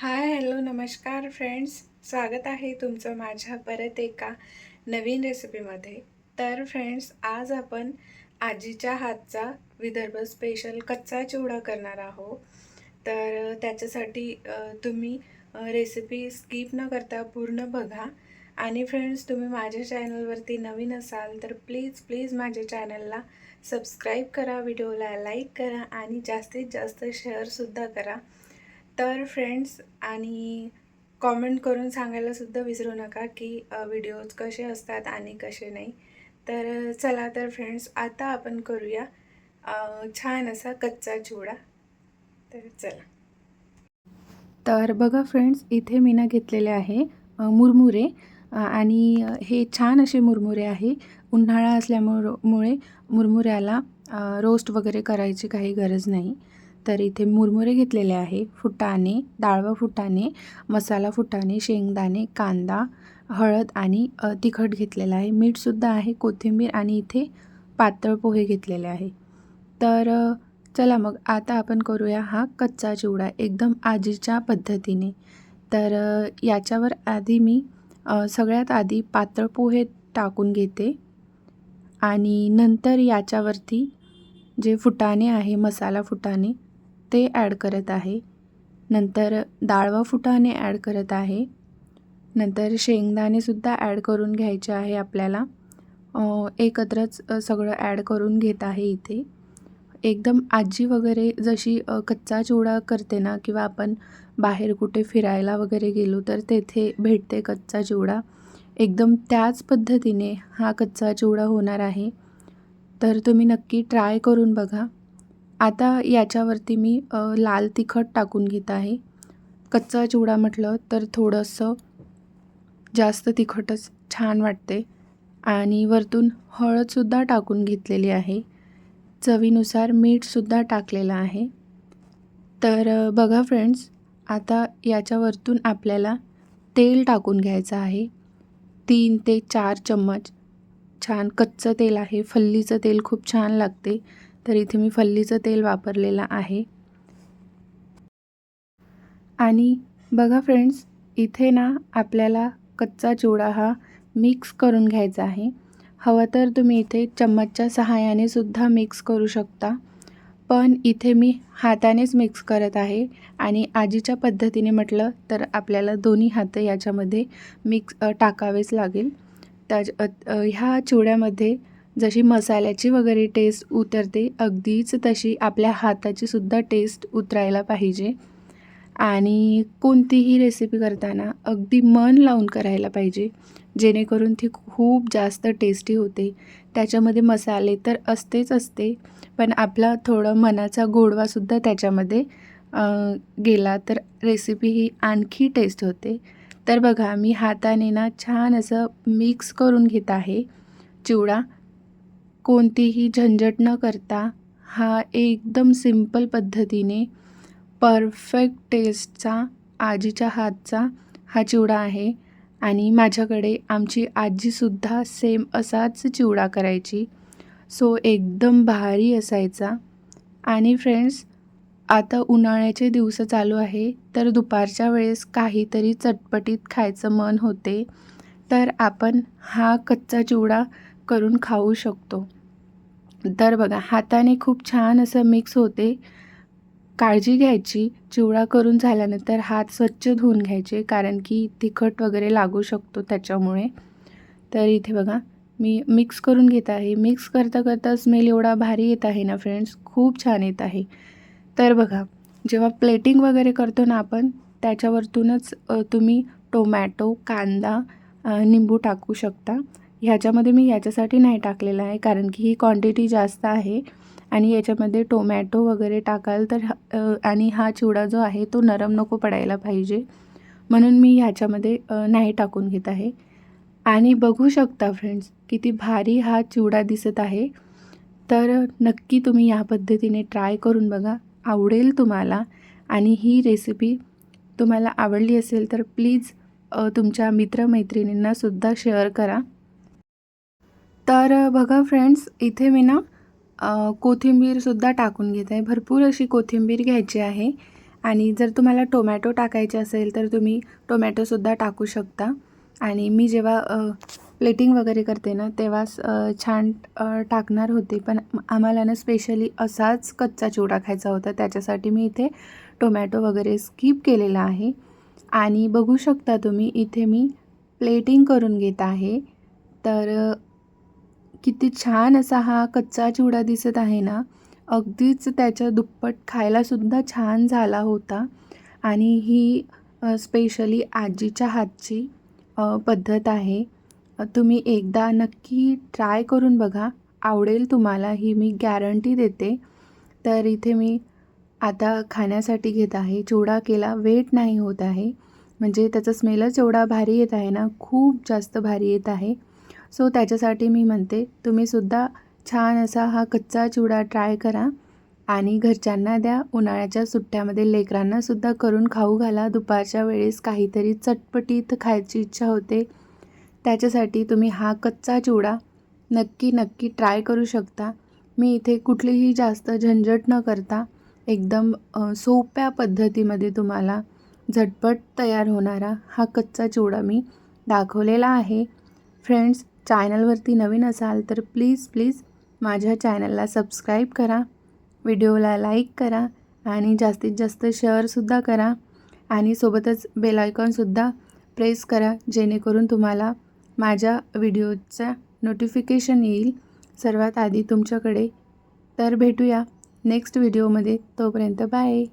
Hi hello नमस्कार friends. स्वागत आहे तुमचं माझ्या परत एका नवीन रेसिपीमध्ये. तर फ्रेंड्स आज आपण आजीच्या हातचा विदर्भ स्पेशल कच्चा चिवडा करणार आहोत. तर त्याच्यासाठी तुम्ही रेसिपी स्किप न करता पूर्ण बघा. आणि फ्रेंड्स तुम्ही माझ्या चॅनलवरती नवीन असाल तर प्लीज प्लीज माझ्या चॅनलला सबस्क्राईब करा व्हिडिओला लाईक करा आणि जास्तीत जास्त शेअरसुद्धा करा. तर फ्रेंड्स आणि कॉमेंट करून सांगायलासुद्धा विसरू नका की व्हिडिओज कसे असतात आणि कसे नाही. तर चला तर फ्रेंड्स आता आपण करूया छान असा कच्चा चिवडा. तर चला. तर बघा फ्रेंड्स इथे मी ना घेतलेले आहे मुरमुरे. आणि हे छान असे मुरमुरे आहे. उन्हाळा असल्यामुळे मुळे मुरमुऱ्याला रोस्ट वगैरे करायची काही गरज नाही. तर इथे मुरमुरे घेतलेले आहे. फुटाणे व फुटाणे मसाला फुटाणे शेंगदाणे कांदा हळद आणि तिखट घेतलेलं आहे. मीठसुद्धा आहे कोथिंबीर आणि इथे पातळ पोहे घेतलेले आहे. तर चला मग आता आपण करूया हा कच्चा चिवडा एकदम आजीच्या पद्धतीने. तर याच्यावर आधी मी सगळ्यात आधी पातळ पोहे टाकून घेते. आणि नंतर याच्यावरती जे फुटाणे आहे मसाला फुटाणे ते ॲड करत आहे. नंतर डाळवा फुटाणे ॲड करत आहे. नंतर शेंगदाणेसुद्धा ॲड करून घ्यायचे आहे आपल्याला. एकत्रच सगळं ॲड करून घेत आहे इथे. एकदम आजी वगैरे जशी कच्चा चिवडा करते ना किंवा आपण बाहेर कुठे फिरायला वगैरे गेलो तर तेथे भेटते कच्चा चिवडा. एकदम त्याच पद्धतीने हा कच्चा चिवडा होणार आहे. तर तुम्ही नक्की ट्राय करून बघा. आता याच्यावरती मी लाल तिखट टाकून घेत आहे. कच्चा चिवडा म्हटलं तर थोडंसं जास्त तिखटच छान वाटते. आणि वरतून हळदसुद्धा टाकून घेतलेली आहे. चवीनुसार मीठसुद्धा टाकलेलं आहे. तर बघा फ्रेंड्स आता याच्यावरतून आपल्याला तेल टाकून घ्यायचं आहे. तीन ते चार चम्मच छान कच्चं तेल आहे. फल्लीचं तेल खूप छान लागते. तर इथे मी फल्लीचं तेल वापरलेलं आहे. आणि बघा फ्रेंड्स इथे ना आपल्याला कच्चा चिवडा हा मिक्स करून घ्यायचा आहे. हवं तर तुम्ही इथे चम्मचच्या सहाय्याने सुद्धा मिक्स करू शकता. पण इथे मी हातानेच मिक्स करत आहे आणि आजीच्या पद्धतीने म्हटलं तर आपल्याला दोन्ही हात याच्यामध्ये मिक्स टाकावेच लागेल. त्या ह्या चिवड्यामध्ये जशी मसाल्याची वगैरे टेस्ट उतरते अगदीच तशी आपल्या हाताची सुद्धा टेस्ट उतरायला पाहिजे. आणि कोणतीही रेसिपी करताना अगदी मन लावून करायला पाहिजे. जेणेकरून ती खूप जास्त टेस्टी होते. त्याच्यामध्ये मसाले तर असतेच असते पण आपला थोडं मनाचा गोडवासुद्धा त्याच्यामध्ये गेला तर रेसिपी ही आणखी टेस्ट होते. तर बघा मी हाताने ना छान असं मिक्स करून घेत आहे चिवडा. कोणतीही झंझट न करता हा एकदम सिंपल पद्धतीने परफेक्ट टेस्टचा आजीच्या हातचा हा चिवडा आहे आणि माझ्याकडे आमची आजीसुद्धा सेम असाच चिवडा करायची. सो एकदम भारी असायचा. आणि फ्रेंड्स आता उन्हाळ्याचे दिवस चालू आहे तर दुपारच्या वेळेस काहीतरी चटपटीत खायचं मन होते तर आपण हा कच्चा चिवडा करून खाऊ शकतो. तर बघा हाताने खूप छान असं मिक्स होते. काळजी घ्यायची चिवडा करून झाल्यानंतर हात स्वच्छ धुवून घ्यायचे कारण की तिखट वगैरे लागू शकतो त्याच्यामुळे. तर इथे बघा मी मिक्स करून घेत आहे. मिक्स करता करता स्मेल एवढा भारी येत आहे ना फ्रेंड्स खूप छान येत आहे. तर बघा जेव्हा प्लेटिंग वगैरे करतो ना आपण त्याच्यावरतूनच तुम्ही टोमॅटो कांदा निंबू टाकू शकता. ह्याच्यामध्ये मी याच्यासाठी नाही टाकलेला आहे कारण की ही क्वांटिटी जास्त आहे आणि याच्यामध्ये टोमॅटो वगैरे टाकाल तर आणि हा चिवडा जो आहे तो नरम नको पडायला पाहिजे. म्हणून मी ह्याच्यामध्ये नाही टाकून घेत आहे. आणि बघू शकता फ्रेंड्स किती भारी हा चिवडा दिसत आहे. तर नक्की तुम्ही या पद्धतीने ट्राय करून बघा. आवडेल तुम्हाला आणि ही रेसिपी तुम्हाला आवडली असेल तर प्लीज तुमच्या मित्रमैत्रिणींनासुद्धा शेअर करा. तर बघा फ्रेंड्स इथे मी ना कोथिंबीरसुद्धा टाकून घेत आहे. भरपूर अशी कोथिंबीर घ्यायची आहे. आणि जर तुम्हाला टोमॅटो टाकायचे असेल तर तुम्ही टोमॅटोसुद्धा टाकू शकता. आणि मी जेव्हा प्लेटिंग वगैरे करते ना तेव्हाच छान टाकणार होते. पण आम्हाला ना स्पेशली असाच कच्चा चिवडा खायचा होता. त्याच्यासाठी मी इथे टोमॅटो वगैरे स्किप केलेला आहे. आणि बघू शकता तुम्ही इथे मी प्लेटिंग करून घेत आहे. तर किती छान असा हा कच्चा चिवडा दिसत आहे ना. अगदीच त्याच्या दुप्पट खायलासुद्धा छान झाला होता. आणि ही स्पेशली आजीच्या हातची पद्धत आहे. तुम्ही एकदा नक्की ट्राय करून बघा. आवडेल तुम्हाला ही मी गॅरंटी देते. तर इथे मी आता खाण्यासाठी घेत आहे. चिवडा केला वेट नाही होत आहे. म्हणजे त्याचा स्मेलच एवढा भारी येत आहे ना खूप जास्त भारी येत आहे. सो त्याच्यासाठी मी म्हणते तुम्हीसुद्धा छान असा हा कच्चा चिवडा ट्राय करा आणि घरच्यांना द्या उन्हाळ्याच्या सुट्ट्यामध्ये लेकरांनासुद्धा करून खाऊ घाला. दुपारच्या वेळेस काहीतरी चटपटीत खायची इच्छा होते. त्याच्यासाठी तुम्ही हा कच्चा चिवडा नक्की नक्की ट्राय करू शकता. मी इथे कुठलीही जास्त झंझट न करता एकदम सोप्या पद्धतीमध्ये तुम्हाला झटपट तयार होणारा हा कच्चा चिवडा मी दाखवलेला आहे. फ्रेंड्स चॅनलवरती नवीन असाल तर प्लीज प्लीज माझ्या चॅनलला सबस्क्राईब करा व्हिडिओला लाईक करा आणि जास्तीत जास्त शेअरसुद्धा करा आणि सोबतच बेल आयकॉनसुद्धा प्रेस करा जेणेकरून तुम्हाला माझ्या व्हिडिओचा नोटिफिकेशन येईल. सर्वात आधी तुमच्याकडे तर भेटूया नेक्स्ट व्हिडिओमध्ये. तोपर्यंत बाय.